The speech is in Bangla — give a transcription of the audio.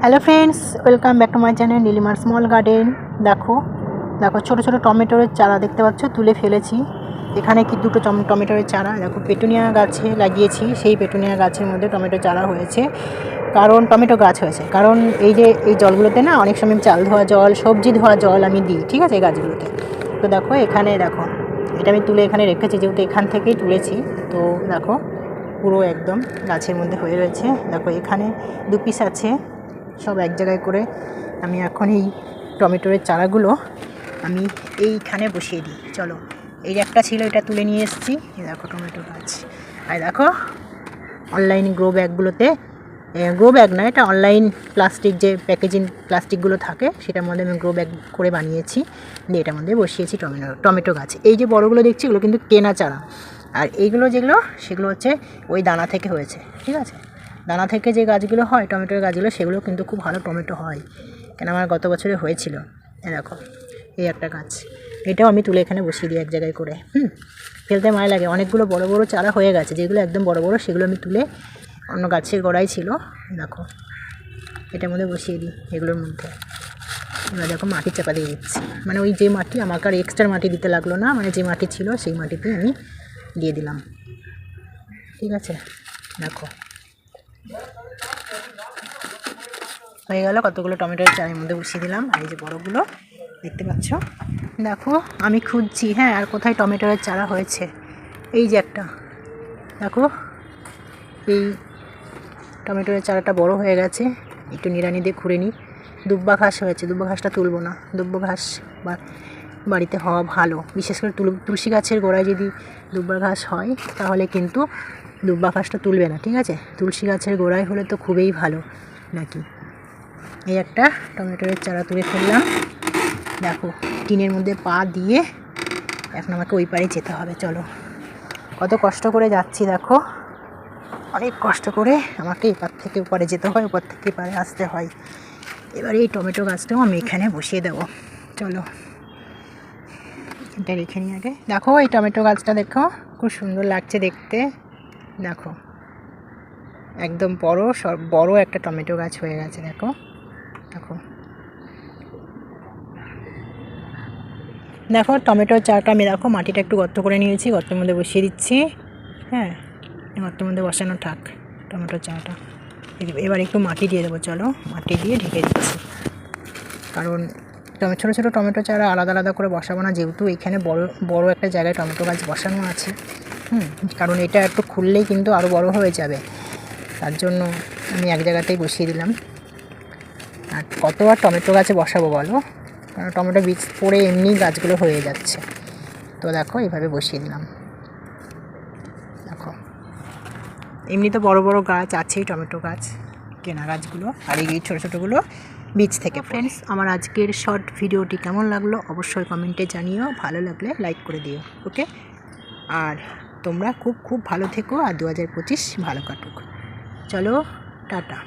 Hello friends welcome back to my channel নীলিমার স্মল গার্ডেন দেখো দেখো, ছোটো ছোটো টমেটোর চারা দেখতে পাচ্ছ, তুলে ফেলেছি। এখানে কি দুটো টম- টমেটোর চারা? দেখো, পেটুনিয়া গাছে লাগিয়েছি, সেই পেটুনিয়া গাছের মধ্যে টমেটো চারা হয়েছে। কারণ টমেটো গাছ হয়েছে। কারণ এই যে, এই জলগুলোতে না, অনেক সময় চাল ধোয়া জল, সবজি ধোয়া জল আমি দিই, ঠিক আছে, এই গাছগুলোতে। তো দেখো, এখানে দেখো, এটা আমি তুলে এখানে রেখেছি, যেহেতু এখান থেকেই তুলেছি। তো দেখো, পুরো একদম গাছের মধ্যে হয়ে রয়েছে। দেখো, এখানে দু পিস আছে। সব এক জায়গায় করে আমি এখন এই টমেটোর চারাগুলো আমি এইখানে বসিয়ে দিই। চলো, এই একটা ছিল, এটা তুলে নিয়ে এসেছি। দেখো টমেটো গাছ। আর দেখো অনলাইন গ্রো ব্যাগগুলোতে গ্রো ব্যাগ না, এটা অনলাইন প্লাস্টিক যে প্যাকেজিং প্লাস্টিকগুলো থাকে, সেটার মধ্যে আমি গ্রো ব্যাগ করে বানিয়েছি। দিয়ে এটার মধ্যে বসিয়েছি টমেটো টমেটো গাছ। এই যে বড়গুলো দেখছি, এগুলো কিন্তু কেনা চারা। আর এইগুলো যেগুলো, সেগুলো হচ্ছে ওই দানা থেকে হয়েছে, ঠিক আছে? দানা থেকে যে গাছগুলো হয়, টমেটোর গাছগুলো, সেগুলো কিন্তু খুব ভালো টমেটো হয়। কেন আমার গত বছরে হয়েছিল। এ দেখো, এই একটা গাছ। এটাও আমি তুলে এখানে বসিয়ে দিই এক জায়গায় করে, হুম? ফেলতে মায় লাগে। অনেকগুলো বড় বড় চারা হয়ে গেছে, যেগুলো একদম বড় বড়, সেগুলো আমি তুলে অন্য গাছের গোড়ায় ছিল। দেখো, এটার মধ্যে বসিয়ে দিই এগুলোর মধ্যে। এবার দেখো মাটি চাপা দিয়ে দিচ্ছি। মানে ওই যে মাটি, আমাকে আর এক্সট্রা মাটি দিতে লাগল না মানে যে মাটি ছিল, সেই মাটিতে আমি দিয়ে দিলাম। ঠিক আছে? দেখো হয়ে গেল কতগুলো টমেটোর চারের মধ্যে বসিয়ে দিলাম এই যে বড়গুলো দেখতে পাচ্ছ। দেখো, আমি খুঁজছি হ্যাঁ আর কোথায় টমেটোর চারা হয়েছে? এই যে একটা, দেখো, এই টমেটোর চারাটা বড় হয়ে গেছে, একটু নিড়ানি দিয়ে খুঁড়ে নিই। দুব্বা ঘাস হয়েছে, দুব্বা ঘাসটা তুলবো না। দুব্বা ঘাস বা বাড়িতে হওয়া ভালো। বিশেষ করে তুল তুলসী গাছের গোড়ায় যদি দুব্বা ঘাস হয়, তাহলে কিন্তু দুব্বা ঘাসটা তুলবে না, ঠিক আছে? তুলসী গাছের গোড়ায় হলে তো খুবই ভালো নাকি? এই একটা টমেটোর চারা তুলে ফেললাম। দেখো, টিনের মধ্যে পা দিয়ে এখন আমাকে ওই পারে যেতে হবে, চলো। কত কষ্ট করে যাচ্ছি, দেখো। অনেক কষ্ট করে আমাকে এপার থেকে ওপারে যেতে হয়, ওপার থেকে এপারে আসতে হয়। এবার এই টমেটো গাছটাও আমি এখানে বসিয়ে দেবো, চলো। এটা রেখে নিই আগে। দেখো, এই টমেটো গাছটা দেখো, খুব সুন্দর লাগছে দেখতে। দেখো, একদম বড় বড় একটা টমেটো গাছ হয়ে গেছে, দেখো। দেখো। দেখো টমেটোর চাটা আমি দেখো, মাটিটা একটু গর্ত করে নিয়েছি, গর্তের মধ্যে বসিয়ে দিচ্ছি। হ্যাঁ গর্তের মধ্যে বসানো থাক টমেটোর চাটা। এবার একটু মাটি দিয়ে দেবো, চলো। মাটি দিয়ে ঢেকে দিচ্ছি। কারণ টমে, ছোটো ছোটো টমেটো চারা আলাদা আলাদা করে বসাবো না। যেহেতু এখানে বড় বড় একটা জায়গায় টমেটো গাছ বসানো আছে, হুম? কারণ এটা একটু খুললেই কিন্তু আরও বড় হয়ে যাবে। তার জন্য আমি এক জায়গাতেই বসিয়ে দিলাম। আর কত আর টমেটো গাছে বসাবো বলো? কারণ টমেটো বীজ পড়ে এমনি গাছগুলো হয়ে যাচ্ছে। তো দেখো, এইভাবে বসিয়ে দিলাম। দেখো এমনি তো বড় বড় গাছ আছেই টমেটো গাছ। কেনা গাছগুলো আর এই ছোটো ছোটোগুলো বীজ থেকে ফ্রেন্ডস আমার আজকের শর্ট ভিডিওটি কেমন লাগল অবশ্যই কমেন্টে জানিও। ভালো লাগলে লাইক করে দিও ওকে আর তোমরা খুব খুব ভালো থেকো আর দু হাজার পঁচিশ ভালো কাটুক। চলো, টাটা।